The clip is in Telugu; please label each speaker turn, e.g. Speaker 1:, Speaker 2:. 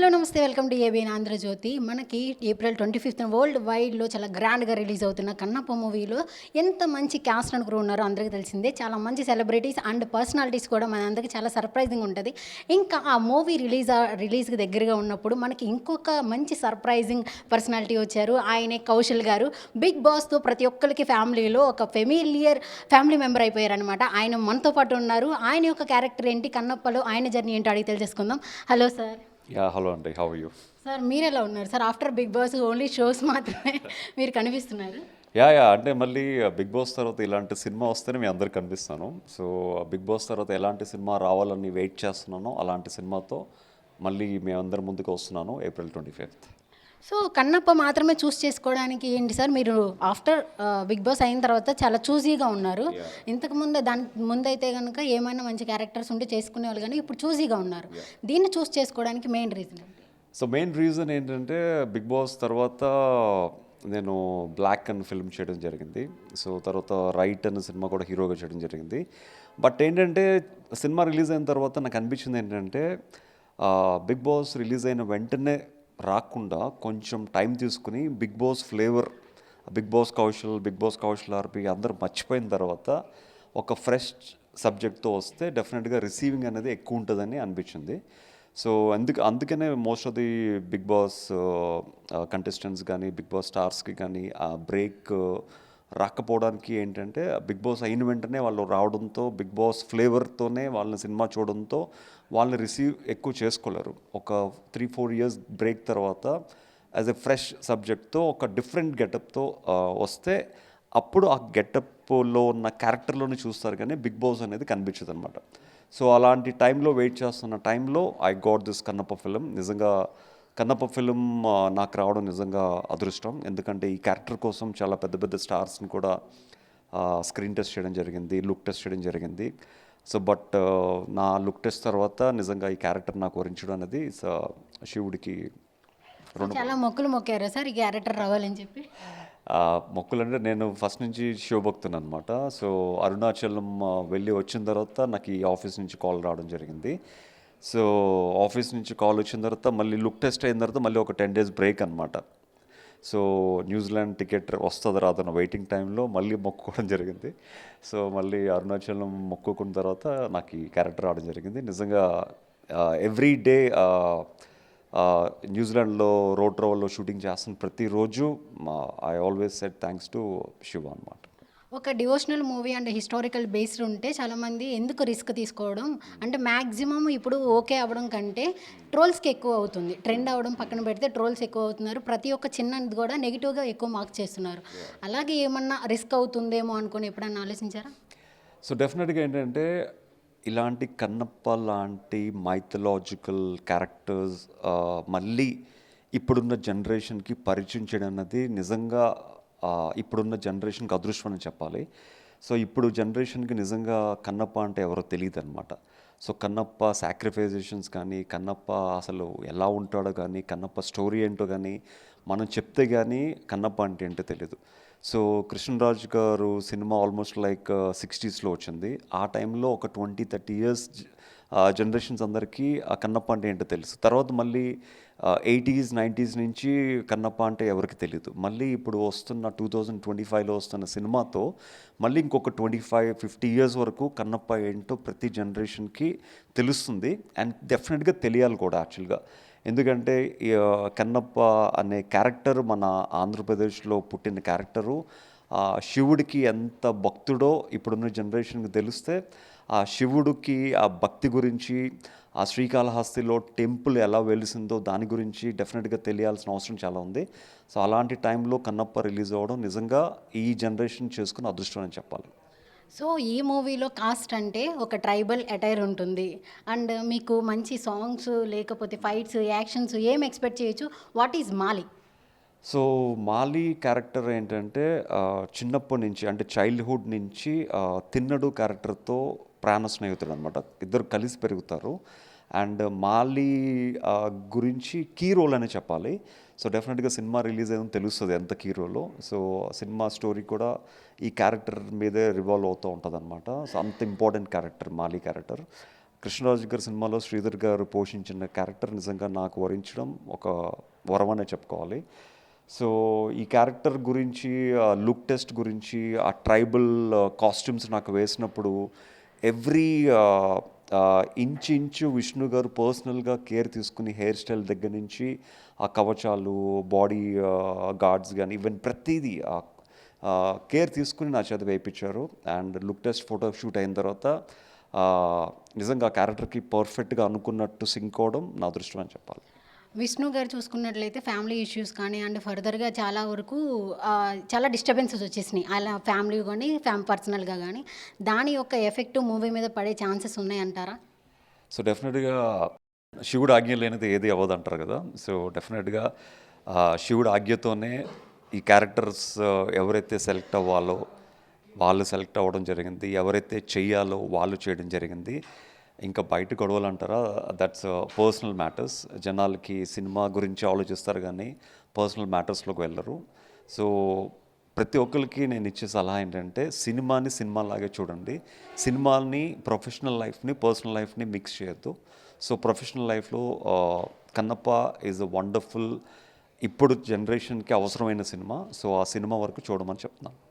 Speaker 1: హలో నమస్తే వెల్కమ్ టు ఏబిఎన్ ఆంధ్రజ్యోతి. మనకి ఏప్రిల్ ట్వంటీ ఫిఫ్త్ వరల్డ్ వైడ్లో చాలా గ్రాండ్గా రిలీజ్ అవుతున్న కన్నప్ప మూవీలో ఎంత మంచి క్యాస్ట్ అనుకుని ఉన్నారో అందరికీ తెలిసిందే. చాలా మంచి సెలబ్రిటీస్ అండ్ పర్సనాలిటీస్ కూడా మన అందరికీ చాలా సర్ప్రైజింగ్ ఉంటుంది. ఇంకా ఆ మూవీ రిలీజ్ రిలీజ్కి దగ్గరగా ఉన్నప్పుడు మనకి ఇంకొక మంచి సర్ప్రైజింగ్ పర్సనాలిటీ వచ్చారు. ఆయనే కౌశల్ గారు. బిగ్ బాస్తో ప్రతి ఒక్కరికి ఫ్యామిలీలో ఒక ఫెమిలియర్ ఫ్యామిలీ మెంబర్ అయిపోయారనమాట ఆయన మనతో పాటు ఉన్నారు. ఆయన యొక్క క్యారెక్టర్ ఏంటి? కన్నప్పలో ఆయన జర్నీ ఏంటో అడిగి తెలిసేసుకుందాం హలో సార్.
Speaker 2: యా హలో అండి హౌ యూ
Speaker 1: సార్ మీరు ఎలా ఉన్నారు? Sir after Bigg Boss only shows మాత్రమే మీరు కనిపిస్తున్నారు.
Speaker 2: యా యా అంటే మళ్ళీ బిగ్ బాస్ తర్వాత ఇలాంటి సినిమా వస్తేనే మీ అందరికి కనిపిస్తాను. సో బిగ్ బాస్ తర్వాత ఎలాంటి సినిమా రావాలని వెయిట్ చేస్తున్నానో అలాంటి సినిమాతో మళ్ళీ మీ అందరి ముందుకు వస్తున్నాను April twenty fifth
Speaker 1: so Kannappa మాత్రమే చూస్ చేసుకోవడానికి ఏంటి సార్? మీరు ఆఫ్టర్ బిగ్ బాస్ అయిన తర్వాత చాలా చూజీగా ఉన్నారు. ఇంతకు ముందు దాని ముందైతే కనుక ఏమైనా మంచి క్యారెక్టర్స్ ఉంటే చేసుకునేవాళ్ళు కానీ ఇప్పుడు చూజీగా ఉన్నారు. దీన్ని చూస్ చేసుకోవడానికి main reason
Speaker 2: so main reason ఏంటంటే బిగ్ బాస్ తర్వాత నేను బ్లాక్ అని ఫిల్మ్ చేయడం జరిగింది. సో తర్వాత రైట్ అనే సినిమా కూడా హీరోగా చేయడం జరిగింది. బట్ ఏంటంటే సినిమా రిలీజ్ అయిన తర్వాత నాకు అనిపించింది ఏంటంటే బిగ్ బాస్ రిలీజ్ అయిన వెంటనే రాకుండా కొంచెం టైం తీసుకుని Bigg Boss flavour Bigg Boss Kaushal Bigg Boss Kaushal RP అందరూ మర్చిపోయిన తర్వాత ఒక ఫ్రెష్ సబ్జెక్ట్తో వస్తే డెఫినెట్గా రిసీవింగ్ అనేది ఎక్కువ ఉంటుందని అనిపించింది. సో అందుకు అందుకనే most of the Bigg Boss contestants కానీ బిగ్ బాస్ స్టార్స్కి కానీ ఆ బ్రేక్ రాకపోవడానికి ఏంటంటే బిగ్ బాస్ అయిన వెంటనే వాళ్ళు రావడంతో బిగ్ బాస్ ఫ్లేవర్తోనే వాళ్ళని సినిమా చూడడంతో వాళ్ళని రిసీవ్ ఎక్కువ చేసుకోలేరు. ఒక త్రీ ఫోర్ ఇయర్స్ బ్రేక్ తర్వాత యాజ్ ఎ ఫ్రెష్ సబ్జెక్ట్తో ఒక డిఫరెంట్ గెటప్తో వస్తే అప్పుడు ఆ గెటప్లో ఉన్న క్యారెక్టర్లోనే చూస్తారు కానీ బిగ్ బాస్ అనేది కనిపించదు అనమాట సో అలాంటి టైంలో వెయిట్ చేస్తున్న టైంలో I got this Kannappa film. నిజంగా కన్నప్ప ఫిలిం నాకు రావడం నిజంగా అదృష్టం. ఎందుకంటే ఈ క్యారెక్టర్ కోసం చాలా పెద్ద పెద్ద స్టార్స్ని కూడా స్క్రీన్ టెస్ట్ చేయడం జరిగింది లుక్ టెస్ట్ చేయడం జరిగింది. సో బట్ నా లుక్ టెస్ట్ తర్వాత నిజంగా ఈ క్యారెక్టర్ నాకు వరించడం అనేది శివుడికి
Speaker 1: చాలా మొక్కులు మొక్కారు సార్ ఈ క్యారెక్టర్ రావాలని చెప్పి?
Speaker 2: ఆ, మొక్కులంటే నేను ఫస్ట్ నుంచి శివభక్తుని అనమాట సో అరుణాచలం వెళ్ళి వచ్చిన తర్వాత నాకు ఈ ఆఫీస్ నుంచి కాల్ రావడం జరిగింది. సో ఆఫీస్ నుంచి కాల్ వచ్చిన తర్వాత మళ్ళీ లుక్ టెస్ట్ అయిన తర్వాత మళ్ళీ ఒక టెన్ డేస్ బ్రేక్ అనమాట సో న్యూజిలాండ్ టికెట్ వస్తుంది రాదన్న వెయిటింగ్ టైంలో మళ్ళీ మొక్కుకోవడం జరిగింది. సో మళ్ళీ అరుణాచలం మొక్కుకున్న తర్వాత నాకు ఈ క్యారెక్టర్ రావడం జరిగింది. నిజంగా ఎవ్రీ డే న్యూజిలాండ్లో రోడ్ ట్రావెల్లో షూటింగ్ చేస్తున్న ప్రతిరోజు. I always set thanks to Shiva అనమాట
Speaker 1: ఒక devotional movie and historical based ఉంటే చాలామంది ఎందుకు రిస్క్ తీసుకోవడం? అంటే మ్యాక్సిమం ఇప్పుడు ఓకే అవ్వడం కంటే ట్రోల్స్కి ఎక్కువ అవుతుంది. ట్రెండ్ అవ్వడం పక్కన పెడితే ట్రోల్స్ ఎక్కువ అవుతున్నారు. ప్రతి ఒక్క చిన్నది కూడా నెగిటివ్గా ఎక్కువ మార్క్ చేస్తున్నారు. అలాగే ఏమన్నా రిస్క్ అవుతుందేమో అనుకొని ఎప్పుడన్నా ఆలోచించారా?
Speaker 2: సో డెఫినెట్గా ఏంటంటే ఇలాంటి కన్నప్ప లాంటి మైథలాజికల్ క్యారెక్టర్స్ మళ్ళీ ఇప్పుడున్న జనరేషన్కి పరిచయం చేయడం అన్నది నిజంగా ఇప్పుడున్న జనరేషన్కి అదృష్టం అని చెప్పాలి. సో ఇప్పుడు జనరేషన్కి నిజంగా కన్నప్ప అంటే ఎవరో తెలియదు అనమాట సో కన్నప్ప సాక్రిఫైజేషన్స్ కానీ కన్నప్ప అసలు ఎలా ఉంటాడో కానీ కన్నప్ప స్టోరీ ఏంటో కానీ మనం చెప్తే కానీ కన్నప్ప అంటే ఏంటో తెలియదు సో కృష్ణరాజు గారు సినిమా ఆల్మోస్ట్ లైక్ సిక్స్టీస్లో వచ్చింది. ఆ టైంలో ఒక ట్వంటీ థర్టీ ఇయర్స్ జనరేషన్స్ అందరికీ ఆ కన్నప్ప అంటే ఏంటో తెలుసు. తర్వాత మళ్ళీ ఎయిటీస్ నైంటీస్ నుంచి కన్నప్ప అంటే ఎవరికి తెలియదు మళ్ళీ ఇప్పుడు వస్తున్న టూ థౌజండ్ ట్వంటీ ఫైవ్లో వస్తున్న సినిమాతో మళ్ళీ ఇంకొక ట్వంటీ ఫైవ్ ఫిఫ్టీ ఇయర్స్ వరకు కన్నప్ప ఏంటో ప్రతి జనరేషన్కి తెలుస్తుంది. అండ్ డెఫినెట్గా తెలియాలి కూడా యాక్చువల్గా. ఎందుకంటే కన్నప్ప అనే క్యారెక్టర్ మన ఆంధ్రప్రదేశ్లో పుట్టిన క్యారెక్టరు శివుడికి ఎంత భక్తుడో ఇప్పుడున్న జనరేషన్కి తెలిస్తే ఆ శివుడికి ఆ భక్తి గురించి ఆ శ్రీకాళహస్తిలో టెంపుల్ ఎలా వెలిసిందో దాని గురించి డెఫినెట్గా తెలియాల్సిన అవసరం చాలా ఉంది. సో అలాంటి టైంలో కన్నప్ప రిలీజ్ అవ్వడం నిజంగా ఈ జనరేషన్ చేసుకున్న అదృష్టం అని చెప్పాలి.
Speaker 1: సో ఈ మూవీలో కాస్ట్ అంటే ఒక ట్రైబల్ అటైర్ ఉంటుంది. అండ్ మీకు మంచి సాంగ్స్ లేకపోతే ఫైట్స్ యాక్షన్స్ ఏం ఎక్స్పెక్ట్ చేయొచ్చు? What is Mali?
Speaker 2: So Mali character ఏంటంటే చిన్నప్పటి నుంచి అంటే చైల్డ్హుడ్ నుంచి తిన్నడు క్యారెక్టర్తో ప్రాణ స్నేహితుడు అనమాట ఇద్దరు కలిసి పెరుగుతారు. అండ్ మాలి గురించి కీ రోల్ అనే చెప్పాలి. సో డెఫినెట్గా సినిమా రిలీజ్ అయ్యింది తెలుస్తుంది ఎంత కీ రోలో. సో సినిమా స్టోరీ కూడా ఈ క్యారెక్టర్ మీదే రివాల్వ్ అవుతూ ఉంటుంది అనమాట సో అంత ఇంపార్టెంట్ క్యారెక్టర్ మాలి క్యారెక్టర్. కృష్ణరాజు గారి సినిమాలో శ్రీధర్ గారు పోషించిన క్యారెక్టర్ నిజంగా నాకు వరించడం ఒక వరం అనే చెప్పుకోవాలి. సో ఈ క్యారెక్టర్ గురించి లుక్ టెస్ట్ గురించి ఆ ట్రైబల్ కాస్ట్యూమ్స్ నాకు వేసినప్పుడు ఎవ్రీ ఇంచు విష్ణు గారు పర్సనల్గా కేర్ తీసుకుని హెయిర్ స్టైల్ దగ్గర నుంచి ఆ కవచాలు బాడీ గార్డ్స్ కానీ ఈవెన్ ప్రతిదీ కేర్ తీసుకుని నా చేత వేయించారు. And look test photo shoot అయిన తర్వాత నిజంగా క్యారెక్టర్కి పర్ఫెక్ట్గా అనుకున్నట్టు సింక్ అవడం నా అదృష్టం అని చెప్పాలి.
Speaker 1: విష్ణు గారు చూసుకున్నట్లయితే ఫ్యామిలీ ఇష్యూస్ కానీ అండ్ ఫర్దర్గా చాలా వరకు చాలా డిస్టర్బెన్సెస్ వచ్చేసినాయి. అలా ఫ్యామిలీ కానీ ఫ్యామ్ పర్సనల్గా కానీ దాని యొక్క ఎఫెక్ట్ మూవీ మీద పడే ఛాన్సెస్ ఉన్నాయంటారా?
Speaker 2: సో డెఫినెట్గా శివుడు ఆజ్ఞ లేనిది ఏది అవ్వదు అంటారు కదా సో డెఫినెట్గా శివుడు ఆజ్ఞతోనే ఈ క్యారెక్టర్స్ ఎవరైతే సెలెక్ట్ అవ్వాలో వాళ్ళు సెలెక్ట్ అవ్వడం జరిగింది. ఎవరైతే చెయ్యాలో వాళ్ళు చేయడం జరిగింది. ఇంకా బయట గొడవలు అంటారా దట్స్ పర్సనల్ మ్యాటర్స్ జనాలకి సినిమా గురించి ఆలోచిస్తారు కానీ పర్సనల్ మ్యాటర్స్లోకి వెళ్ళరు. సో ప్రతి ఒక్కరికి నేను ఇచ్చే సలహా ఏంటంటే సినిమాని సినిమాలాగే చూడండి. సినిమాని ప్రొఫెషనల్ లైఫ్ని పర్సనల్ లైఫ్ని మిక్స్ చేయొద్దు. సో ప్రొఫెషనల్ లైఫ్లో కన్నప్ప ఈజ్ అ వండర్ఫుల్ ఇప్పుడు జనరేషన్కి అవసరమైన సినిమా. సో ఆ సినిమా వరకు చూడమని చెప్తున్నాను.